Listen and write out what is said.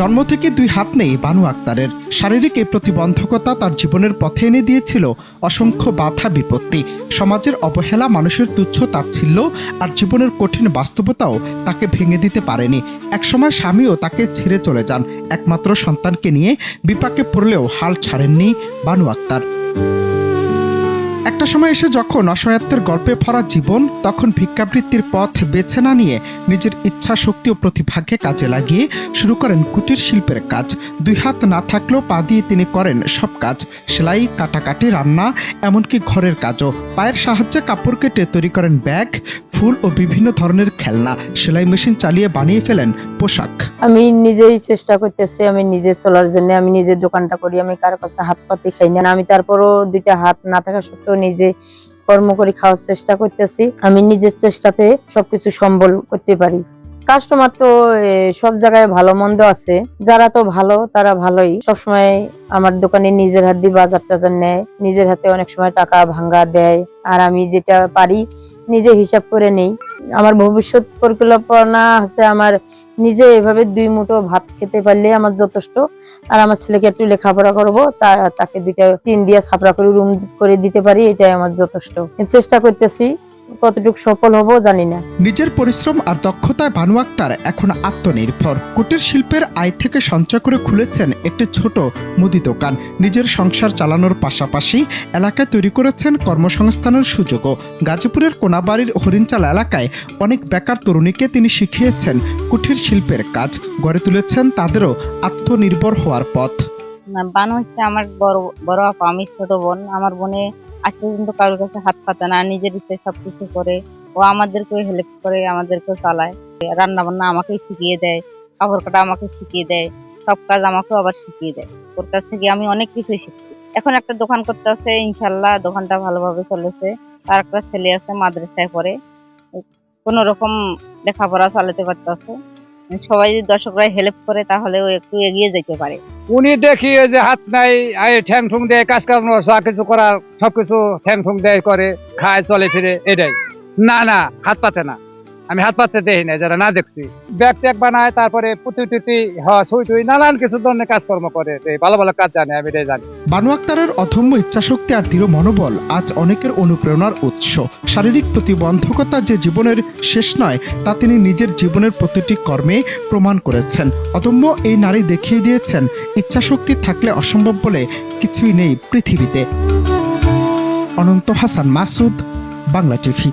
জন্ম থেকে দুই হাত নেই বানু আক্তারের। শারীরিক এই প্রতিবন্ধকতা তার জীবনের পথে এনে দিয়েছিল অসংখ্য বাধা বিপত্তি। সমাজের অবহেলা মানুষের তুচ্ছ তাচ্ছিল্য আর জীবনের কঠিন বাস্তবতাও তাকে ভেঙে দিতে পারেনি। একসময় স্বামীও তাকে ছেড়ে চলে যান। একমাত্র সন্তানকে নিয়ে বিপাকে পড়লেও হাল ছাড়েননি বানু আক্তার। একটা সময় এসে যখন অসহায়ত্বের গল্পে ভরা জীবন, তখন ভিক্ষাবৃত্তির পথ বেছে না নিয়ে নিজের ইচ্ছা, শক্তি ও প্রতিভাকে কাজে লাগিয়ে শুরু করেন কুটির শিল্পের কাজ। দুই হাত না থাকলেও পা দিয়ে তিনি করেন সব কাজ। সেলাই, কাটাকাটি, রান্না, এমনকি ঘরের কাজও। পায়ের সাহায্যে কাপড় কেটে তৈরি করেন ব্যাগ ফুল ও বিভিন্ন ধরনের খেলনা, সেলাই মেশিন চালিয়ে বানিয়ে ফেলেন পোশাক। আমি নিজেই চেষ্টা করতেছি, আমি নিজে চলার জন্য, আমি নিজে দোকানটা করি, আমি কারও কাছে হাত পাতি খাই না। আমি তারপরও দুইটা হাত না থাকা সত্ত্বেও নিজে কর্ম করে খাওয়ার চেষ্টা করতেছি। আমি নিজের চেষ্টাতে সবকিছু সম্বল করতে পারি। কাস্টমার তো সব জায়গায় ভালো মন্দ আছে। যারা তো ভালো, তারা ভালোই। সবসময় আমার দোকানে নিজের হাত দিয়ে বাজার টাজার নেয়। নিজের হাতে অনেক সময় টাকা ভাঙ্গা দেয়। আর আমি যেটা পারি নিজে হিসাব করে নেই। আমার ভবিষ্যৎ পরিকল্পনা হচ্ছে আমার নিজে এভাবে দুই মুঠো ভাত খেতে পারলে আমার যথেষ্ট। আর আমার ছেলেকে একটু লেখাপড়া করব, তা, তাকে দুইটা টিন দিয়ে ছাপড়া করে রুম করে দিতে পারি, এটাই আমার যথেষ্ট। চেষ্টা করতেছি। কতটুকু সফল হব জানি না। নিজের পরিশ্রম আর দক্ষতায় বানু আক্তার এখন আত্মনির্ভর। কুটির শিল্পের আয় থেকে সঞ্চয় করে খুলেছেন একটি ছোট মুদি দোকান। নিজের সংসার চালানোর পাশাপাশি এলাকায় তৈরি করেছেন কর্মসংস্থানের সুযোগও। গাজীপুরের কোনাবাড়ির হরিণচাল এলাকায় অনেক বেকার তরুণীকে তিনি শিখিয়েছেন কুটির শিল্পের কাজ। গড়ে তুলেছেন তাদেরও আত্মনির্ভর হওয়ার পথ। না বানু হচ্ছে আমার বড় বড় আপা আমি ছোট বোন। আমার বোনে আজ পর্যন্ত কারোর কাছে হাত পাতে না, নিজের ইচ্ছে সবকিছু করে, ও আমাদেরকেও হেল্প করে আমাদেরকেও চালায়। রান্না বান্না আমাকেই শিখিয়ে দেয় কাপড় কাটা আমাকে শিখিয়ে দেয়, সব কাজ আমাকেও আবার শিখিয়ে দেয়। ওর কাছ থেকে আমি অনেক কিছুই শিখছি এখন একটা দোকান করতে আছে ইনশাল্লাহ দোকানটা ভালোভাবে চলেছে। তার একটা ছেলে আছে মাদ্রাসায় পড়ে। কোন রকম লেখাপড়া চালাতে পারতেছে। সবাই যদি দর্শকরা হেল্প করে, তাহলে ও একটু এগিয়ে যেতে পারে। উনি দেখি যে হাত নাই আই ঠ্যাং ঠুং দেয় কাজ কাম যা কিছু করার, সবকিছু ঠ্যাং ঠুং দেয় করে, খায়, চলে ফিরে, এটাই। না না, হাত পাতে না। আমি হাত পাততে দেখি না যারা না দেখছি। ব্যাগ ট্যাগ বানায়, তারপরে পুঁতি টুতি, হওয়া সুই টুই, নানান কিছু ধরনের কাজকর্ম করে। ভালো ভালো কাজ জানে, আমি এটাই জানি। বানু আক্তারের অধম্য ইচ্ছাশক্তি আর দৃঢ় মনোবল আজ অনেকের অনুপ্রেরণার উৎস। শারীরিক প্রতিবন্ধকতা যে জীবনের শেষ নয়, তা তিনি নিজের জীবনের প্রতিটি কর্মে প্রমাণ করেছেন। অদম্য এই নারী দেখিয়ে দিয়েছেন, ইচ্ছাশক্তি থাকলে অসম্ভব বলে কিছুই নেই পৃথিবীতে। অনন্ত হাসান মাসুদ, বাংলা টিভি।